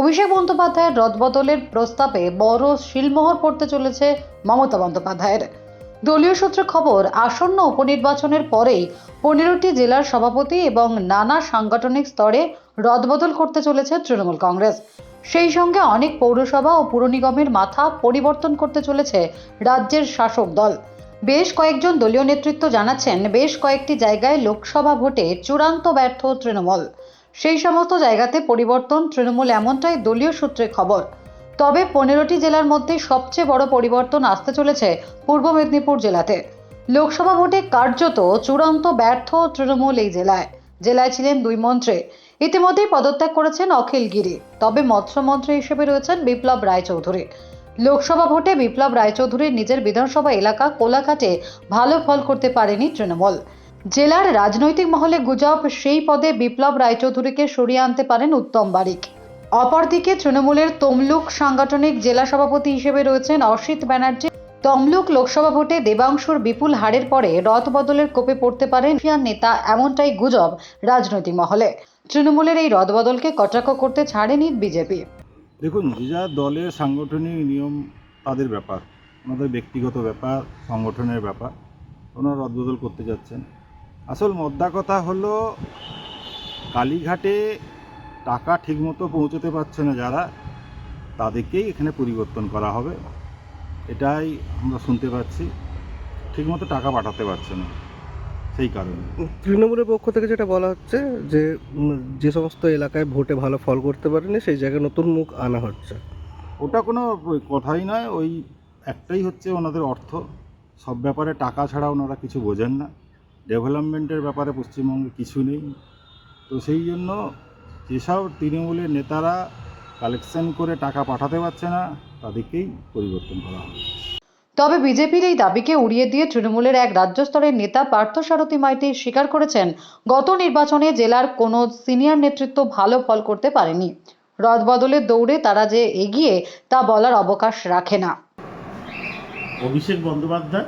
অভিষেক বন্দ্যোপাধ্যায়ের রদবদলের প্রস্তাবে বড় শিলমোহর পড়তে চলেছে মমতা বন্দ্যোপাধ্যায়ের। দলীয় সূত্রে খবর, আসন্ন উপনির্বাচনের পরেই পনেরোটি জেলার সভাপতি এবং নানা সাংগঠনিক স্তরে রদবদল করতে চলেছে তৃণমূল কংগ্রেস। সেই সঙ্গে অনেক পৌরসভা ও পুর নিগমের মাথা পরিবর্তন করতে চলেছে রাজ্যের শাসক দল। বেশ কয়েকজন দলীয় নেতৃত্ব জানাচ্ছেন, বেশ কয়েকটি জায়গায় লোকসভা ভোটে চূড়ান্ত ব্যর্থ তৃণমূল। সেই সমস্ত জায়গাতে পরিবর্তন তৃণমূল এমনটাই দলীয় সূত্রে খবর। তবে পনেরোটি জেলার মধ্যে সবচেয়ে বড় পরিবর্তন আসতে চলেছে পূর্ব মেদিনীপুর জেলাতে। লোকসভা ভোটে কার্যত চূড়ান্ত ব্যর্থ তৃণমূল এই জেলায়। জেলায় ছিলেন দুই মন্ত্রী। ইতিমধ্যেই পদত্যাগ করেছেন অখিল গিরি। তবে মৎস্যমন্ত্রী হিসেবে রয়েছেন বিপ্লব রায়চৌধুরী। লোকসভা ভোটে বিপ্লব রায়চৌধুরীর নিজের বিধানসভা এলাকা কোলাঘাটে ভালো ফল করতে পারেনি তৃণমূল। জেলার রাজনৈতিক মহলে গুজব, সেই পদে বিপ্লব রায়চৌধুরীকে সরিয়ে আনতে পারেন উত্তম বারিক। অপরদিকে তৃণমূলের তমলুক সাংগঠনিক জেলা সভাপতি হিসেবে রয়েছেন অসিত ব্যানার্জি। তমলুক লোকসভা ভোটে দেবাংশুর বিপুল হারের পরে রথ বদলের কোপে পড়তে পারেন নেতা, এমনটাই গুজব রাজনৈতিক মহলে। তৃণমূলের এই রদবদলকে কটাক্ষ করতে ছাড়েনি বিজেপি। দেখুন, যে যা দলের সাংগঠনিক নিয়ম তাদের ব্যাপার ওনাদের ব্যক্তিগত ব্যাপার, সংগঠনের ব্যাপার, ওনারা রদবদল করতে যাচ্ছেন। আসল মোদ্দা কথা হলো কালীঘাটে টাকা ঠিকমতো পৌঁছতে পারছে না যারা তাদেরকেই এখানে পরিবর্তন করা হবে। এটাই আমরা শুনতে পাচ্ছি। ঠিকমতো টাকা পাঠাতে পারছে না সেই কারণে। তৃণমূলের পক্ষ থেকে যেটা বলা হচ্ছে যে যে সমস্ত এলাকায় ভোটে ভালো ফল করতে পারেনি সেই জায়গায় নতুন মুখ আনা হচ্ছে। ওটা কোনো কথাই নয় ওই একটাই হচ্ছে ওনাদের অর্থ। সব ব্যাপারে টাকা ছাড়া ওনারা কিছু বোঝেন না। ডেভেলপমেন্টের ব্যাপারে পশ্চিমবঙ্গে কিছু নেই। তো সেই জন্য যেসব তৃণমূলের নেতারা কালেকশন করে টাকা পাঠাতে পারছে না তাদেরকেই পরিবর্তন করা হবে। তবে বিজেপির এই দাবিকে উড়িয়ে দিয়ে তৃণমূলের এক রাজ্য স্তরের নেতা পার্থসারথী মাইতি স্বীকার করেছেন গত নির্বাচনে জেলার কোনো সিনিয়র নেতৃত্ব ভালো ফল করতে পারেনি। রদবদলের দৌড়ে তারা যে এগিয়ে তা বলার অবকাশ রাখে না। অভিষেক বন্দ্যোপাধ্যায়?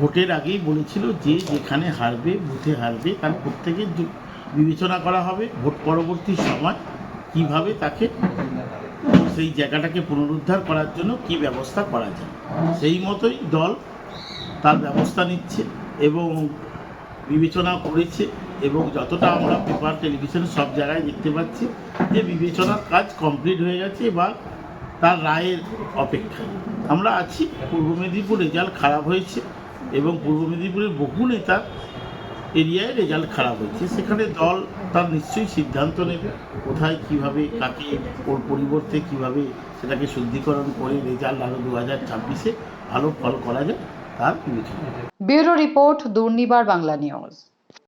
ভোটের আগেই বলেছিল যে যেখানে হারবে, বুথে হারবে, তার প্রত্যেকের যু- বিবেচনা করা হবে ভোট পরবর্তী সময় কীভাবে তাকে সেই জায়গাটাকে পুনরুদ্ধার করার জন্য কি ব্যবস্থা করা যায়। সেই মতোই দল তার ব্যবস্থা নিচ্ছে এবং বিবেচনা করেছে এবং যতটা আমরা পেপার, টেলিভিশন সব জায়গায় দেখতে পাচ্ছি যে বিবেচনার কাজ কমপ্লিট হয়ে গেছে বা তার রায়ের অপেক্ষায়। আমরা আছি, পূর্ব মেদিনীপুর রেজাল্ট খারাপ হয়েছে। এবং পূর্ব মেদিনীপুরের বহু নেতা এরিয়ায় রেজাল্ট খারাপ হয়েছে। সেখানে দল তার নিশ্চয়ই সিদ্ধান্ত নেবে, কোথায় কীভাবে, কাকে, ওর পরিবর্তে কীভাবে সেটাকে শুদ্ধিকরণ করে রেজাল্ট আরও দু হাজার ছাব্বিশে ভালো ফল করা যায়, তার বিবেচনা। Bureau report, Durnibar Bangla news.